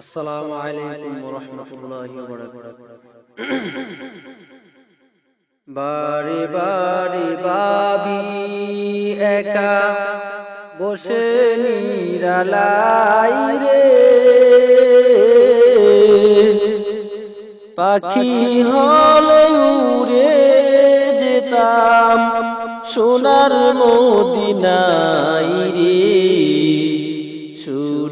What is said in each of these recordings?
আসসালামু আলাইকুম রহমতুল্লাহ বারে বারে বাবি একা বসে নিরালাই রে। পাখি হলে উড়ে যেতাম সোনার মদিনাই রে।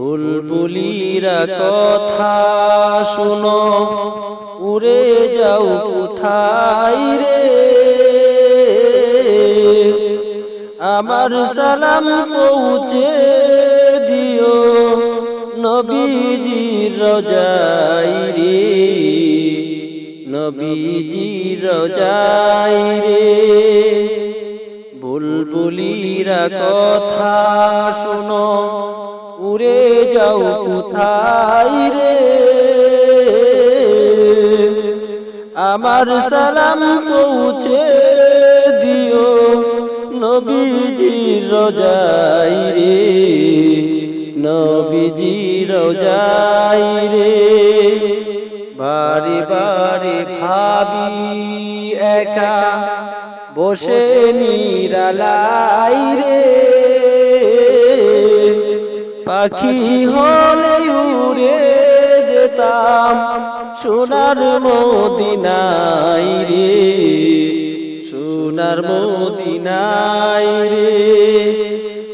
বুলবুলিরা কথা শুনো, উড়ে যাও কোথায় রে? আমার সালাম পৌঁছে দিও নবীজির রজাই রে, নবীজির রজাই রে। বুলবুলিরা কথা শুনো যাও কোথায় রে? আমার সালাম পৌঁছে দিও নবীজি রজাই রে নবীজি রজাই রে। বারে বারে ভাবি একা, বসে নিরালাই রে। পাখি হলে উড়ে যেতাম। সোনার মদিনাই রে। সোনার মদিনাই রে।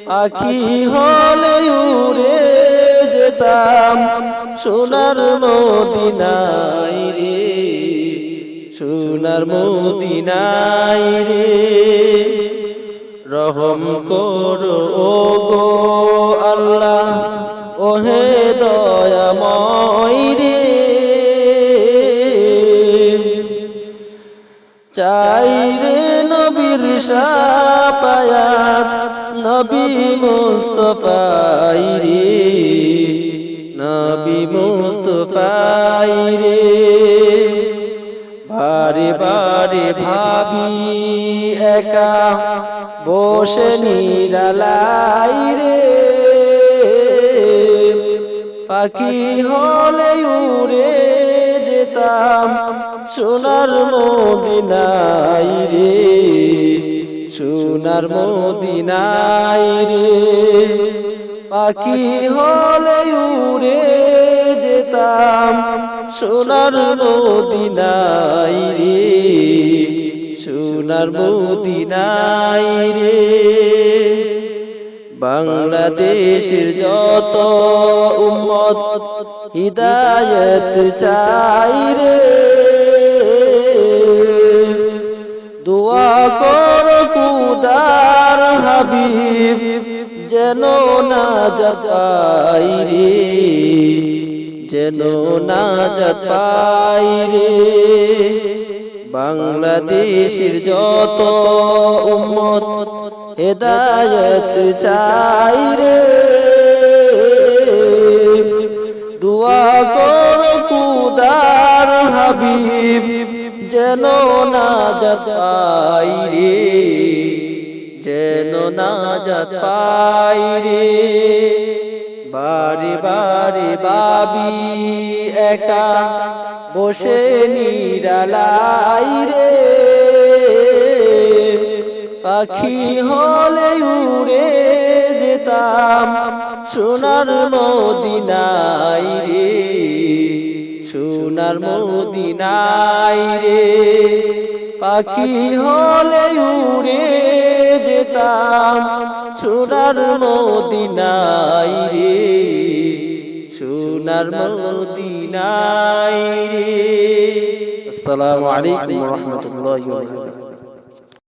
পাখি হলে উড়ে যেতাম। সোনার মদিনাই রে। সোনার মদিনাই রে। রহম করো গো চাই রে নবীর সাপায়াত নবী মুস্তফাই রে, নবী মুস্তফাই রে। বারে বারে ভাবি একা, বসে নিরালাই রে। পাখি হলে উড়ে যেতাম সোনার মদিনাই রে, সোনার মদিনাই রে। পাখি হলে উড়ে যেতাম সোনার মদিনাই রে, সোনার মদিনাই রে। বাংলাদেশের যত উম্মত, হিদায়ত চাই রে। দোয়া কর কুদার হাবিব, যেন না যাই রে, যেন না যাই রে। বাংলাদেশের যত উম্মত হেদায়ত চাই রে। যেন না যাই রে, যেন না যাই রে। বারে বারে বাবি একা বসে নিরালাই রে। পাখি হলে উড়ে যেতাম সোনার মদিনাই রে, সোনার মদিনাই রে। পাখি হলে উড়ে যেতাম। সোনার মদিনাই রে সোনার মদিনাই রে। আসসালামু আলাইকুম রহমতুল্লাহ